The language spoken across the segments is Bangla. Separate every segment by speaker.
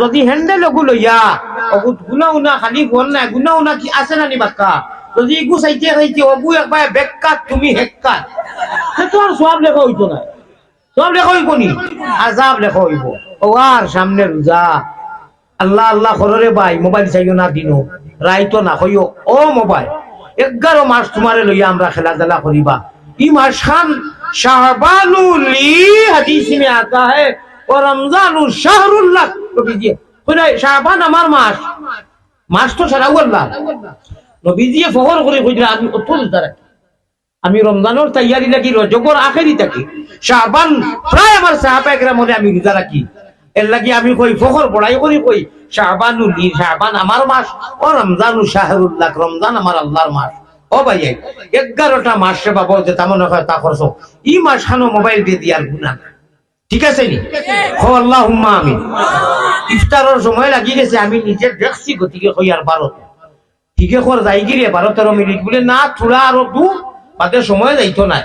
Speaker 1: যদি হেন্ডেল লগু লইয়া গুনা উনা খালি বল নাই গুনা উনা কি আছে না নি যদি ইগু চাইতে চাইতে অবু একবার বেকাত তুমি হেকাত সে আর সব লেখা হইতো না সব লেখা হইব নি? আজাব লেখা হইব। ও আর সামনে রোজা আল্লাহ আল্লাহ খররে বাই, মোবাইল চাইও না দিনো রাইতো না হইও ও মোবাইল। এগারো মাস তোমারে লইয়া আমরা খেলা জেলা করিবা ই মাস খান শাহবানুলি হাদিস মে আতা হ্যায় আমি রমজানোর তৈরি লাগি রমজানের আখেরি থাকি। শাহবান প্রায় আমার সাহাবা একরাম হলে আমি রিজা রাখি। এর লাগি আমি কই, ফখর বড়াই করি কই, শাহবানুল শাহবান আমার মাস। ও রমজানু শাহরুল্লাহ, রমজান আমার আল্লাহর মাস। ও ভাই এগারোটা মাসে বাবা, যে তেমন হয় তা করছ ই মাস খানো মোবাইল দিয়ে দিয়ার গুণা না ঠিক আছে নি? আল্লাহ আমি ইফতারের সময় লাগি গেছে আমি নিজে দেখছি গতিকে কই আর ভারত ঠিকে কর যাই গিরে বারো তেরো মিনিট বলে না থোড়া আরও দু বাদে সময় যাইতো না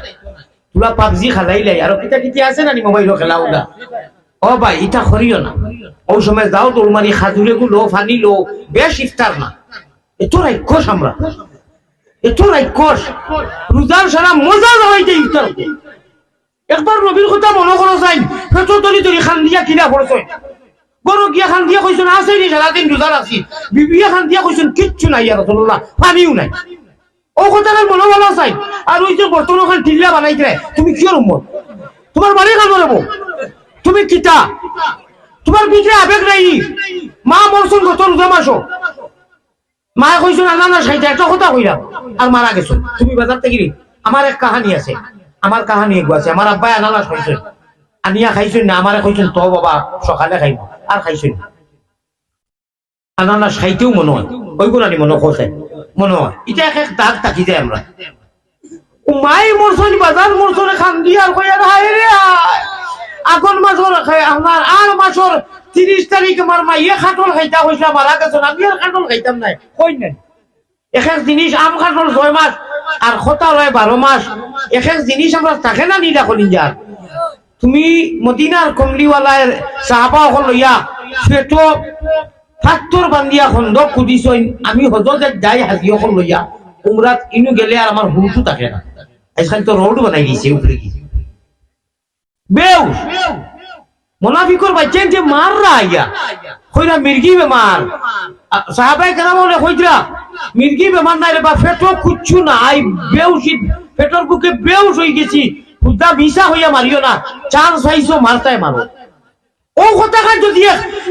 Speaker 1: তোরা পাবজি খেলাইলাই আর কিতা কিতি আছে না মোবাইল খেলা ওলা ও ভাই ইটা করিও না। ওই সময় যাও তোর মারি খাজুরে গুলো ফানি লো বেশ ইফতার না। এত রাক্ষস আমরা। এত রাক্ষস রোজার সারা মজা হইতে ইফতার। একবার নবীর কথা মনে করো চাই পেটর তলি তলি খান দিয়া কিনা পড়ছ। বড় গিয়া খান দিয়া কইছেন আছে নি, সারাদিন রোজার আছি বিবিয়া খান দিয়া কইছেন কিচ্ছু নাই আর রসুল্লাহ পানিও নাই। ও কথাটার মনে ভালো চাই আর ওই যে বর্তমান ওখানে টিল্লা বানাইতে তুমি কিয় উম্মত? তোমার বাড়ি খান বলব তুমি কিতা? তোমার ভিতরে আবেগ নাই মা মরছুন গত রোজা মায়ে কইছো না না সাইতে একটা কথা কইলাম। আর মারা গেছো তুমি বাজার থেকে। আমার এক কাহানি আছে। আমার কাহানি আছে, আমার আব্বাই আনানাস খাইছেন আনিয়া খাইছেন না আমারে কইছেন তো বাবা, সকালে খাইব আর খাইছেন না। আনানাস খাইতেও মনে হয় ওইগুলো আনি মনে খোঁজে মনে হয়। এটা এক এক দাগ থাকি যায় আমরা মাই মরছনি বাজার মরছনে খান দিয়ে আর কই আর হায় রে। আগুন মাসর আর মাসর তিরিশ তারিখ আমার মাইয়ে খাটল খাইতা হইছে মারা গেছে আমি আর খাটল খাইতাম নাই, কই নাই? এক এক জিনিস আম খাটল ছয় মাস আর খতা লয় বারো মাস। এক জিনিস আমরা থাকে না নিলা কলিঞ্জার তুমি মদিনার কমলিওয়ালার সাহাবা অকল লইয়া পেট ফাত্তর বান্দিয়া খন্দ কুদিছ আমি হজতে যাই হাজি অকল লইয়া। উমরাত ইনু গেলে আর আমার হুলটু থাকে না। আজকাল তো রোড বানাই দিয়েছে উপরে কি বেউ মোনাফিকর বাচ্চা যে মার রা আইয়া। কইরা মির্গি বেমার। সাহাবাই কেন বলে কইরা মির্গি বেমার নাই রে বা ফেটো কুচ্ছু নাই, বেউসি ফেটর বুকে বেউস হয়ে গেছি, খুদা মিশা হইয়া মারিও না চান্স পাইছো মারতায় মারো। ও কথাখান যদি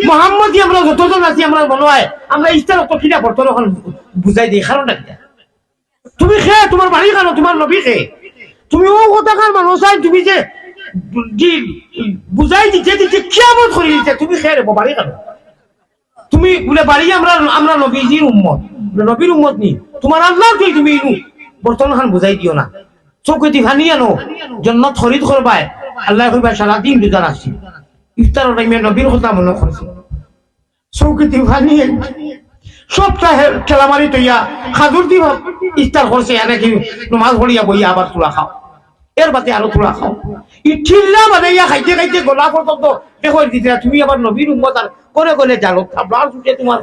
Speaker 1: মোহাম্মদ আমরা যতজন আছি, আমরা মনে হয় আমরা ইস্তার তো কিনা বর্তমান বুঝাই দিই কারণটা কিনা তুমি খে তোমার বাড়ি কেন তোমার নবী খে। তুমি ও কথাকার মানুষ চাই, তুমি যে বুঝাই দিতে দিতে কিয়ামত করে দিতে তুমি খে রে বাড়ি কেন তুমি বলে বাড়ি আমরা আমরা নবীজির উম্মত। নবীর উম্মত নি। তোমার আল্লাহ তুই তুমি ইনু বর্তমান খান বুঝাই দিও না। চৌকতি ফানি আনো। জন্নত খরিদ করবাই আল্লাহ কইবা সারাদিন রোজা রাখছি ইফতার টাইমে নবীর কথা মনে করছি চৌকতি ফানি সপ্তাহে ঠেলামারি তৈয়া। খাজুর দিব ইফতার করছে এনেকি নমাজ পড়িয়া বইয়া আবার তোলা খাও। এর বাদে আরও তোলা খাও। ই ঠিল্লা মানে ইয়া খাইতে খাইতে গলা পর্যন্ত দেখো দিতে তুমি আবার নবীর উম্মত আর করে করে জালো থাবলার ছুটে তোমার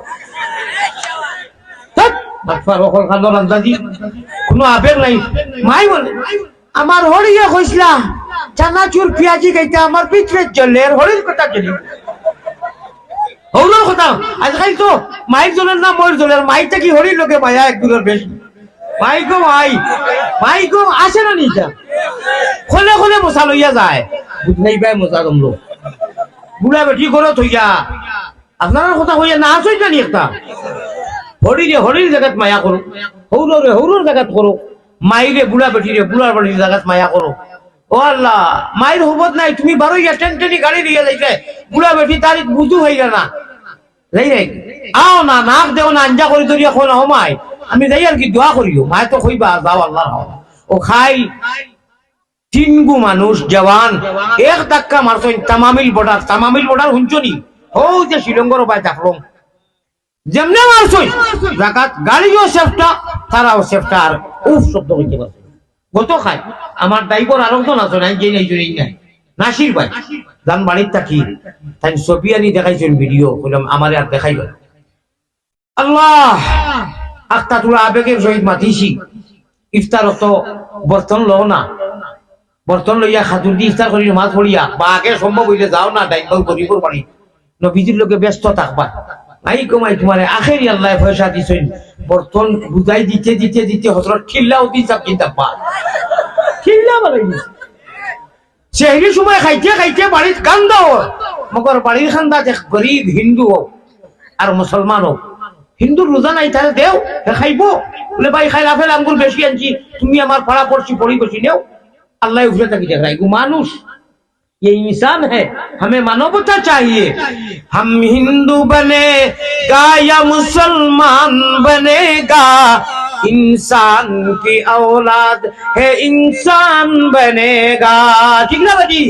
Speaker 1: কোনো আবেগ নাই। মাই বলে, আমার হরিয়া কইসলা চানাচুর পেঁয়াজি খাইতে আমার পিছনে চলে হরির কথা চলি হৌলোর কথা, আজকাল তো মাইক জলের না ময়ূর জলের মাইকটা কি হরির লোকে মায়া এক দূরের বেশি। মাই গো মাই মাই গো আসে না নিচা খোলে খোলে মশা লইয়া যায়। বুঝনাই পাই মশা তোমলো বুড়া বেটি করো থইয়া আপনার কথা কইয়া না আসই নি একটা। হরিরে হরির জায়গাত মায়া করো হৌরে হৌরর জায়গাত করো মাইরে বুড়া বেটি রে বুড়ার বাড়ির জায়গাত মায়া করো ও আল্লাহ মায়ের হুবত নাই, তুমি বারো ইয়া টেন টেনি গাড়ি দিয়ে যাইতে বুড়া বেটি তারিখ বুঝু হয়ে না। যাই নাই? আও না, নাক দেও না, আঞ্জা করি ধরিয়া খোলা হমাই আমি যাই আর কি দোয়া করিও মায় তো কইবা যাও আল্লাহর হাওয়া ও খাই। তিনগু মানুষ জওয়ান, এক ধাক্কা মারছইন তামামিল বর্ডার তামামিল বর্ডার হুঞ্চনি ও যে শ্রীলঙ্কার পায় চাকরং যেমনে মারছই, জাকাত গাড়িও সেফটা তারাও সেফটা আর উফ শব্দ হইতে পারছে গত খাই আমার ড্রাইভার আরেকজন আছে, নাই যে নাই জুড়েই নাই নাসির ভাই জান বাড়ির থাকি তাই ছবি আনি দেখাইছেন ভিডিও বললাম আমার আর দেখাইব না। আল্লাহ! আখটা তোরা আবেগের সহিত মাতিছি। ইফতার তো বর্তন লও না। বর্তন লইয়া খাতুর দি ইফতার করি মাছ পড়িয়া বা আগে সম্ভব হইলে যাও না দায়িত্ব করিবর পারি নবীজির লোকে ব্যস্ত থাকবা। নাই কমাই তোমার, আখেরি আল্লাহ পয়সা দিছেন। বর্তন বুঝাই দিতে দিতে দিতে হজরত পা সেই সময় খাইতে খাইতে বাড়ির কান্দা মগর বাড়ির খান্দা যে গরিব হিন্দু হোক আর মুসলমান হোক হিন্দুর রোজা নাই তাহলে দেও খাইব। বলে, ভাই, খাই রাফেল আঙ্গুর বেশি আনছি। তুমি আমার পাড়া পড়ছি পড়ি বসি নেও। আল্লাহ উঠে থাকি দেখ মানুষ। ये इंसान है, हमें मानवता चाहिए। हम हिंदू बनेगा या मुसलमान बनेगा, इंसान की औलाद है, इंसान बनेगा। ठीक ना बाजी?